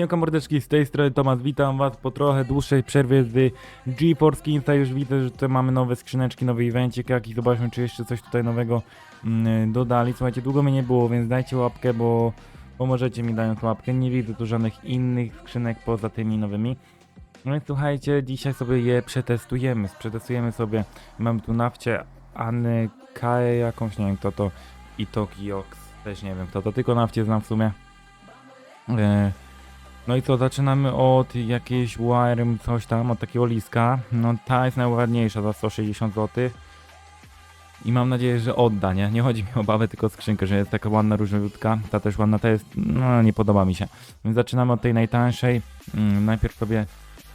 Siemka mordeczki, z tej strony Tomas, witam was po trochę dłuższej przerwie z GeForce Kinsa, już widzę, że tutaj mamy nowe skrzyneczki, nowy evencik jakiś, zobaczmy czy jeszcze coś tutaj nowego mm, dodali. Słuchajcie, długo mnie nie było, więc dajcie łapkę, bo pomożecie mi dając łapkę, nie widzę tu żadnych innych skrzynek poza tymi nowymi. No i słuchajcie, dzisiaj sobie je przetestujemy, przetestujemy sobie, mamy tu nafcie Anny Kae jakąś, nie wiem kto to, i Tokiox, też nie wiem kto to, tylko nafcie znam w sumie. E, no i co, zaczynamy od jakiejś wire, coś tam, od takiego liska. No ta jest najładniejsza za 160 zł. I mam nadzieję, że odda, nie? Nie chodzi mi o bawę, tylko o skrzynkę, że jest taka ładna, różowiutka. Ta też ładna, ta jest, no nie podoba mi się. Więc zaczynamy od tej najtańszej. Mm, najpierw sobie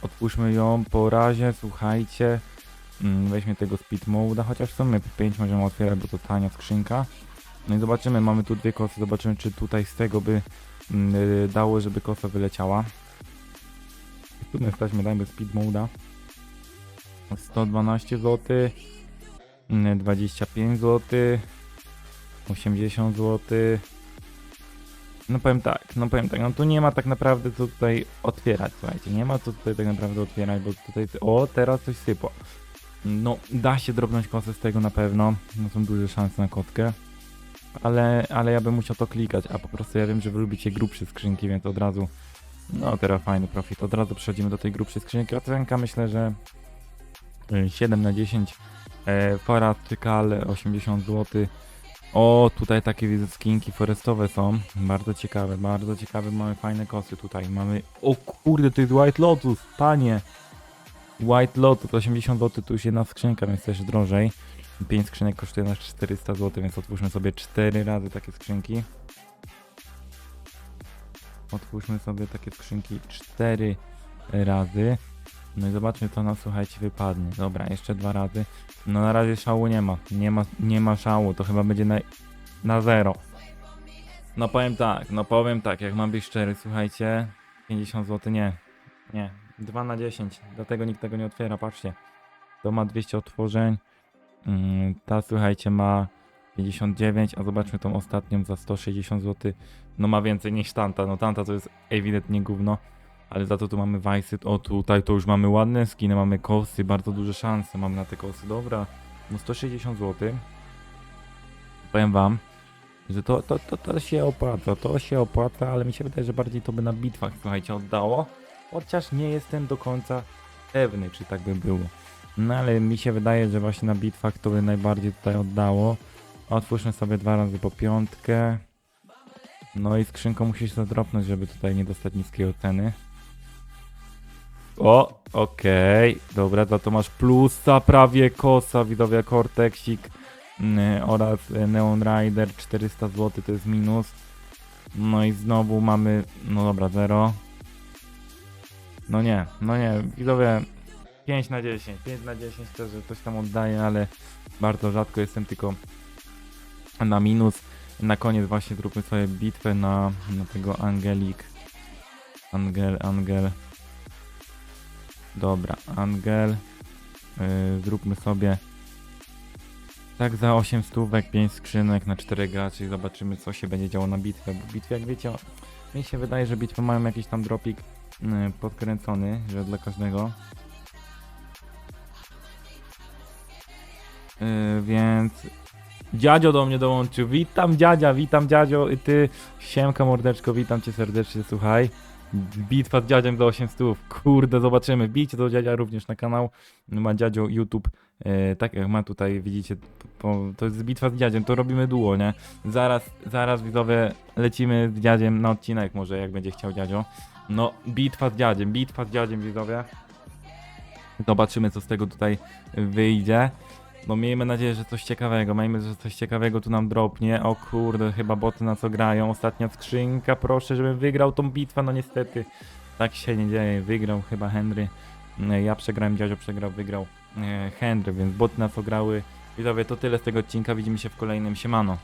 otwórzmy ją po razie, słuchajcie. Mm, weźmy tego speed mode'a, chociaż w sumie 5 możemy otwierać, bo to tania skrzynka. No i zobaczymy, mamy tu dwie kosy, zobaczymy czy tutaj z tego by dało, żeby kosa wyleciała. Tu my jesteśmy, dajmy speed mode'a. 112 zł, 25 zł, 80 zł. No powiem tak, no powiem tak, no tu nie ma tak naprawdę co tutaj otwierać, słuchajcie, nie ma co tutaj tak naprawdę otwierać, bo tutaj, o teraz coś sypło. No da się drobnąć kosę z tego na pewno, no są duże szanse na kotkę. Ale, ale ja bym musiał to klikać, a po prostu ja wiem, że wy lubicie grubsze skrzynki, więc od razu, no teraz fajny profit, od razu przechodzimy do tej grubszej skrzynki. Ocenka myślę, że y, 7 na 10, e, Paratycal 80 zł. O, tutaj takie widzę skinki forestowe są, bardzo ciekawe, bardzo ciekawe, mamy fajne kosy tutaj, mamy, o kurde, to jest White Lotus, panie! White Lotus 80 zł, tu już jedna skrzynka, więc też drożej. 5 skrzynek kosztuje nas 400 zł, więc otwórzmy sobie 4 razy takie skrzynki. Otwórzmy sobie takie skrzynki 4 razy. No i zobaczmy co nam słuchajcie wypadnie. Dobra, jeszcze dwa razy. No na razie szału nie ma. Nie ma, nie ma szału, to chyba będzie na, na zero. No powiem tak, no powiem tak, jak mam być szczery, słuchajcie. 50 zł nie. Nie. 2 na 10. Dlatego nikt tego nie otwiera, patrzcie. To ma 200 otworzeń. Mm, Ta słuchajcie ma 59, a zobaczmy tą ostatnią za 160 zł. No ma więcej niż tamta, no tamta to jest ewidentnie gówno. Ale za to tu mamy Vice, o tutaj to już mamy ładne skiny, mamy kosy, bardzo duże szanse mamy na te kosy, dobra. No 160 zł. Powiem wam, że to, to, to, to się opłaca, to się opłaca, ale mi się wydaje, że bardziej to by na bitwach, słuchajcie, oddało. Chociaż nie jestem do końca pewny, czy tak by było. No ale mi się wydaje, że właśnie na bitwach to by najbardziej tutaj oddało. Otwórzmy sobie dwa razy po piątkę. No i skrzynką musi się zadropnąć, żeby tutaj nie dostać niskiej oceny. O, okej, dobra, za to masz plusa, prawie kosa, widowia Cortexik mm, oraz e, Neon Rider 400 zł to jest minus. No i znowu mamy, no dobra, 0. No nie, no nie, widzowie 5 na 10, 5 na 10 to, że coś tam oddaję, ale bardzo rzadko jestem tylko na minus. Na koniec właśnie zróbmy sobie bitwę na, na tego Angelik. Angel, Angel. Dobra, Angel. Yy, zróbmy sobie tak za 8 stówek, 5 skrzynek na 4 graczy i zobaczymy co się będzie działo na bitwę. Bo bitwy jak wiecie, mi się wydaje, że bitwy mają jakiś tam dropik yy, podkręcony, że dla każdego. Yy, więc dziadzio do mnie dołączył. Witam dziadzia, witam dziadzio i ty. Siemka mordeczko, witam cię serdecznie, słuchaj. Bitwa z dziadziem za 8 stów. Kurde, zobaczymy. Bijcie do dziadzia również na kanał. Ma dziadzio YouTube. E, tak jak ma tutaj, widzicie, po, to jest bitwa z dziadziem, to robimy duo, nie? Zaraz, zaraz widzowie lecimy z dziadziem na odcinek może, jak będzie chciał dziadzio. No, bitwa z dziadziem, bitwa z dziadziem widzowie. Zobaczymy co z tego tutaj wyjdzie. No miejmy nadzieję, że coś ciekawego, miejmy, że coś ciekawego tu nam dropnie. O kurde, chyba boty na co grają. Ostatnia skrzynka, proszę, żebym wygrał tą bitwę, no niestety tak się nie dzieje. Wygrał chyba Henry. Ja przegrałem, Dziadzio przegrał, wygrał e, Henry, więc boty nas ograły. Widzowie, to tyle z tego odcinka, widzimy się w kolejnym, siemano.